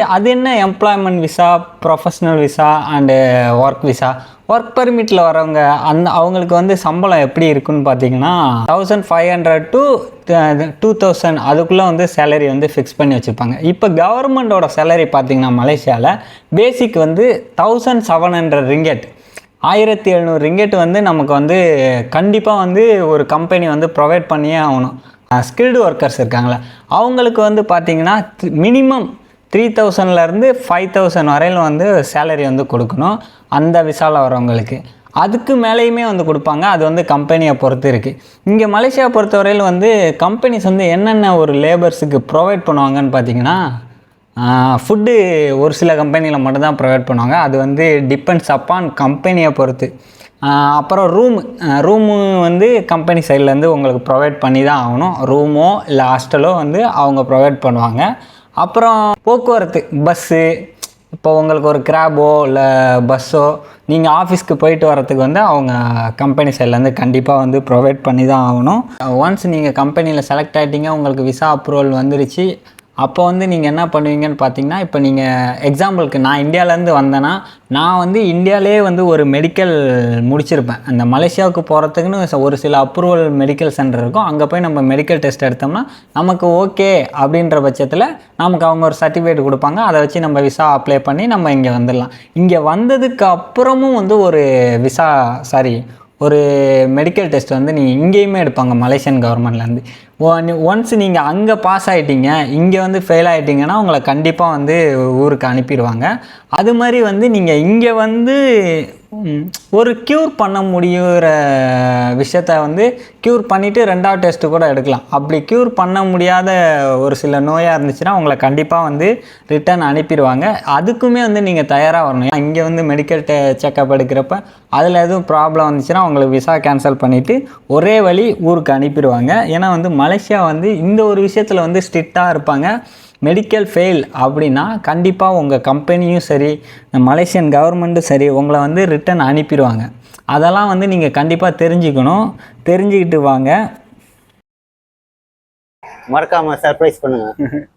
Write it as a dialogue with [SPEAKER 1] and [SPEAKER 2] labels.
[SPEAKER 1] அது என்ன employment visa professional visa and work visa work பர்மிட்டில் வரவங்க அந்த அவங்களுக்கு வந்து சம்பளம் எப்படி இருக்குன்னு பார்த்தீங்கன்னா thousand five hundred to two uh, thousand அதுக்குள்ளே வந்து சேலரி வந்து ஃபிக்ஸ் பண்ணி வச்சுருப்பாங்க. இப்போ கவர்மெண்ட்டோட சேலரி பார்த்தீங்கன்னா மலேசியாவில் பேசிக் வந்து தௌசண்ட் செவன் ஹண்ட்ரட் ரிங்கெட் ஆயிரத்தி எழுநூறு ரிங்கெட் வந்து நமக்கு வந்து கண்டிப்பாக வந்து ஒரு கம்பெனி வந்து ப்ரொவைட் பண்ணியே ஆகணும். ஸ்கில்டு ஒர்க்கர்ஸ் இருக்காங்களே அவங்களுக்கு வந்து பார்த்திங்கன்னா மினிமம் த்ரீ தௌசண்ட்லேருந்து ஃபைவ் தௌசண்ட் வரையிலும் வந்து சேலரி வந்து கொடுக்கணும். அந்த விசாவில் வரவங்களுக்கு அதுக்கு மேலேயுமே வந்து கொடுப்பாங்க. அது வந்து கம்பெனியை பொறுத்து இருக்குது இங்கே மலேசியா பொறுத்தவரையில் வந்து கம்பெனிஸ் வந்து என்னென்ன ஒரு லேபர்ஸுக்கு ப்ரொவைட் பண்ணுவாங்கன்னு பார்த்தீங்கன்னா ஃபுட்டு ஒரு சில கம்பெனியில் மட்டும்தான் ப்ரொவைட் பண்ணுவாங்க. அது வந்து டிபெண்ட்ஸ் அப்பான் கம்பெனியை பொறுத்து. அப்புறம் ரூமு ரூமு வந்து கம்பெனி சைட்லேருந்து உங்களுக்கு ப்ரொவைட் பண்ணி தான் ஆகணும். ரூமோ இல்லை ஹாஸ்டலோ வந்து அவங்க ப்ரொவைட் பண்ணுவாங்க. அப்புறம் போக்குவரத்து பஸ்ஸு. இப்போ உங்களுக்கு ஒரு கிராபோ இல்லை பஸ்ஸோ நீங்கள் ஆஃபீஸ்க்கு போயிட்டு வரத்துக்கு வந்து அவங்க கம்பெனி சைட்லேருந்து கண்டிப்பாக வந்து ப்ரொவைட் பண்ணி தான் ஆகணும் ஒன்ஸ் நீங்கள் கம்பெனியில் செலக்ட் ஆகிட்டீங்க உங்களுக்கு விசா அப்ரூவல் வந்துருச்சு அப்போ வந்து நீங்கள் என்ன பண்ணுவீங்கன்னு பார்த்தீங்கன்னா இப்போ நீங்கள் எக்ஸாம்பிளுக்கு நான் இந்தியாவிலேருந்து வந்தேன்னா நான் வந்து இந்தியாவிலே வந்து ஒரு மெடிக்கல் முடிச்சிருப்பேன். அந்த மலேசியாவுக்கு போகிறதுக்குன்னு ஒரு சில அப்ரூவல் மெடிக்கல் சென்டர் இருக்கும். அங்கே போய் நம்ம மெடிக்கல் டெஸ்ட் எடுத்தோம்னா நமக்கு ஓகே அப்படின்ற பட்சத்தில் நமக்கு அவங்க ஒரு சர்டிஃபிகேட் கொடுப்பாங்க. அதை வச்சு நம்ம விசா அப்ளை பண்ணி நம்ம இங்கே வந்துடலாம். இங்கே வந்ததுக்கு அப்புறமும் வந்து ஒரு விசா சாரி ஒரு மெடிக்கல் டெஸ்ட் வந்து நீங்கள் இங்கேயுமே எடுப்பாங்க மலேசியன் கவர்மெண்ட்லேருந்து ஒன்ஸ் நீங்கள் அங்கே பாஸ் ஆகிட்டீங்க இங்கே வந்து ஃபெயில் ஆகிட்டீங்கன்னா உங்களை கண்டிப்பாக வந்து ஊருக்கு அனுப்பிடுவாங்க. அது மாதிரி வந்து நீங்கள் இங்கே வந்து ஒரு க்யூர் பண்ண முடியுற விஷயத்த வந்து க்யூர் பண்ணிவிட்டு ரெண்டாவது டெஸ்ட்டு கூட எடுக்கலாம். அப்படி க்யூர் பண்ண முடியாத ஒரு சில நோயாக இருந்துச்சுன்னா உங்களை கண்டிப்பாக வந்து ரிட்டர்ன் அனுப்பிடுவாங்க. அதுக்குமே வந்து நீங்கள் தயாராக வரணும். இங்கே வந்து மெடிக்கல் டெ செக்கப் எடுக்கிறப்ப அதில் எதுவும் ப்ராப்ளம் வந்துச்சுன்னா உங்களுக்கு விசா கேன்சல் பண்ணிவிட்டு ஒரே வழி ஊருக்கு அனுப்பிடுவாங்க. ஏன்னா வந்து மலேசியா வந்து இந்த ஒரு விஷயத்தில் வந்து ஸ்ட்ரிக்டாக இருப்பாங்க. மெடிக்கல் ஃபெயில் அப்படின்னா கண்டிப்பாக உங்கள் கம்பெனியும் சரி மலேசியன் கவர்மெண்ட்டும் சரி உங்களை வந்து ரிட்டன் அனுப்பிடுவாங்க. அதெல்லாம் வந்து நீங்கள் கண்டிப்பாக தெரிஞ்சுக்கணும். தெரிஞ்சுக்கிட்டு வாங்க.
[SPEAKER 2] மறக்காம சர்ப்ரைஸ் பண்ணுங்க.